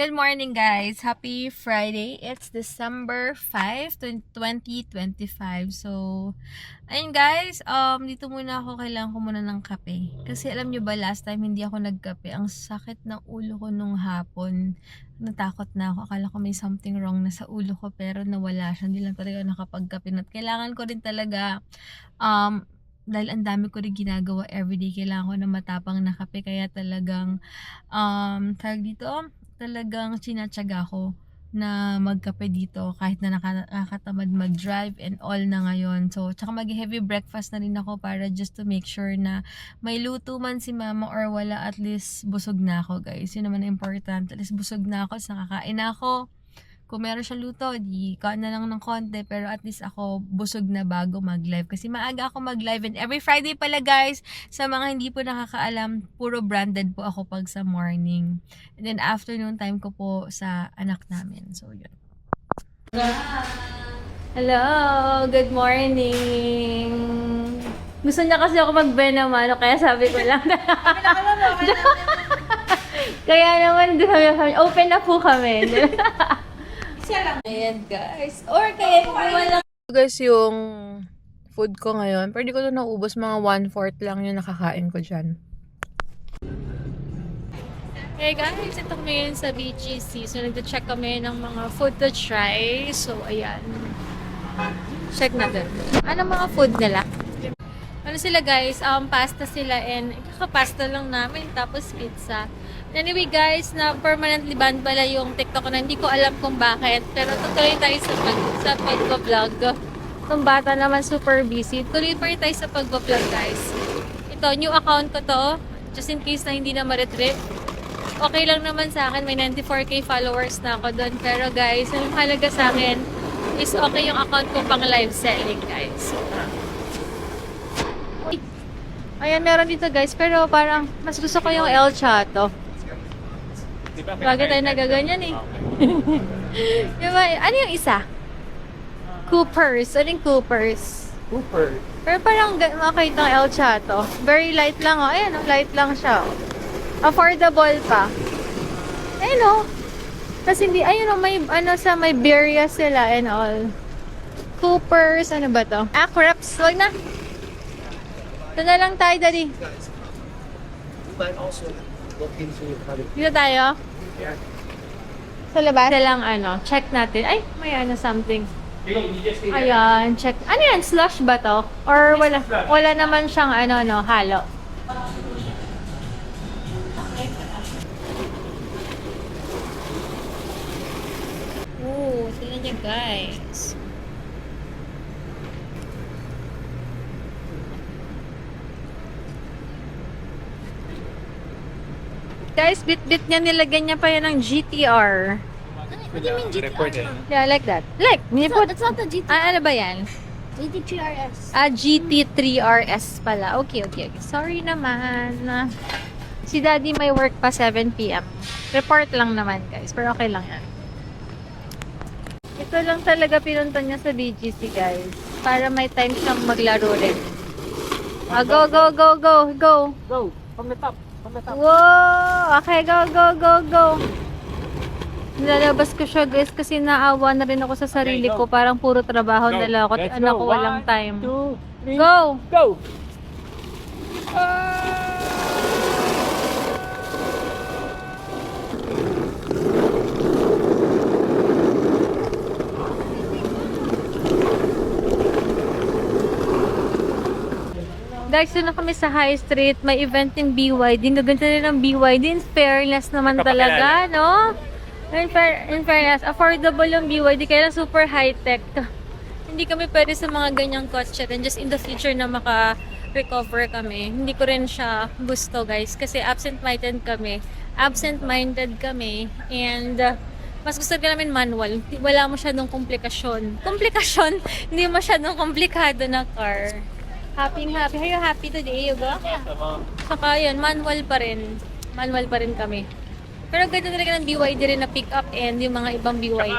Good morning guys! Happy Friday! It's December 5, 2025. So, ayun guys, um, dito muna ako, kailangan ko muna ng kape. Kasi alam nyo ba, last time hindi ako nagkape. Ang sakit ng ulo ko nung hapon. Natakot na ako. Akala ko may something wrong na sa ulo ko, pero nawala siya. Hindi lang talaga nakapagkape. At kailangan ko rin talaga, um, dahil ang dami ko rin ginagawa everyday, kailangan ko na matapang na kape. Kaya talagang, um, tawag dito, talagang sinatsaga ko na magkape dito kahit na naka- nakakatamad mag-drive and all na ngayon. So, tsaka mag-heavy breakfast na rin ako para just to make sure na may luto man si mama or wala, at least busog na ako guys. Yun naman important. At least busog na ako, nakakain na ako. Kung meron siya luto, di kain na lang ng konti. Pero at least ako busog na bago mag-live. Kasi maaga ako mag-live. And every Friday pala guys, sa mga hindi po nakakaalam, puro branded po ako pag sa morning. And then afternoon time ko po sa anak namin. So yun. Hello! Good morning! Gusto niya kasi ako mag-benamano, kaya sabi ko lang. kaya naman, sabi open na po kami. Ayan guys. Or kaya kumuha lang. Guys, yung food ko ngayon, pero di ko to naubos. Mga one-fourth lang yung nakakain ko dyan. Hey guys, ito kami ngayon sa BGC. So, nag-check kami ng mga food to try. So, ayan. Check natin. Ano mga food nila? Ano sila guys? Um, pasta sila and kakapasta lang namin. Tapos pizza. Anyway guys, na permanently banned pala yung TikTok ko na hindi ko alam kung bakit. Pero tutuloy tayo sa, pag, sa pag-vlog. Itong bata naman super busy. Tuloy pa tayo sa pag-vlog guys. Ito, new account ko to. Just in case na hindi na ma-retrieve. Okay lang naman sa akin. May 94k followers na ako doon. Pero guys, ang halaga sa akin is okay yung account ko pang live selling guys. Ayan, meron dito guys. Pero parang mas gusto ko yung El Chato. Bakit tayo nagaganyan eh? diba? Ano yung isa? Coopers. Ano yung Coopers? Cooper. Pero parang okay itong El Chato. Very light lang oh. Ayan oh, light lang siya. oh. Affordable pa. Ayun oh. Tapos hindi, ayun oh, may ano sa, may birria sila and all. Coopers, ano ba to? Ah, crepes. Wag na. Ito na lang tayo, daddy. But also look into to Dito tayo. yeah. Sa labas? Ito lang ano, check natin. Ay, may ano something. Ayan, check. Ano yan? Slush ba to? Or wala, wala naman siyang ano, no, halo? Ooh, tingnan niya guys. Guys, bit-bit niya nilagyan niya pa yan ng GTR. What do you mean GTR? Yeah, like that. Like, It's not, it's not the GT, Ah, ano ba yan? GT3RS. Ah, GT3RS pala. Okay, okay, okay. Sorry naman. Si Daddy may work pa 7pm. Report lang naman, guys. Pero okay lang yan. Ito lang talaga pinunta niya sa BGC, guys. Para may time siyang maglaro rin. Ah, go, go, go, go, go. Go from the top. Wow! Okay, go, go, go, go. Nilalabas ko siya guys kasi naawa na rin ako sa sarili Okay, ko. Parang puro trabaho Go. na lang ako. at Anak go. ko walang One, time. Two, three, Go! go. Guys, doon na kami sa High Street. May event yung BYD. Ang gaganda rin ng BYD. In fairness naman talaga, no? In, fair, in fairness, affordable yung BYD. Kaya lang super high-tech. Hindi kami pwede sa mga ganyang kotse. And just in the future na maka-recover kami. Hindi ko rin siya gusto, guys. Kasi absent-minded kami. Absent-minded kami. And... uh, mas gusto ko namin manual. Wala nung komplikasyon. Komplikasyon? Hindi masyadong komplikado na car. Happy happy. Are you happy today, Yuga? Saka yun, manual pa rin. Manual pa rin kami. Pero ganda talaga ng BYD rin na pick up and yung mga ibang BYD.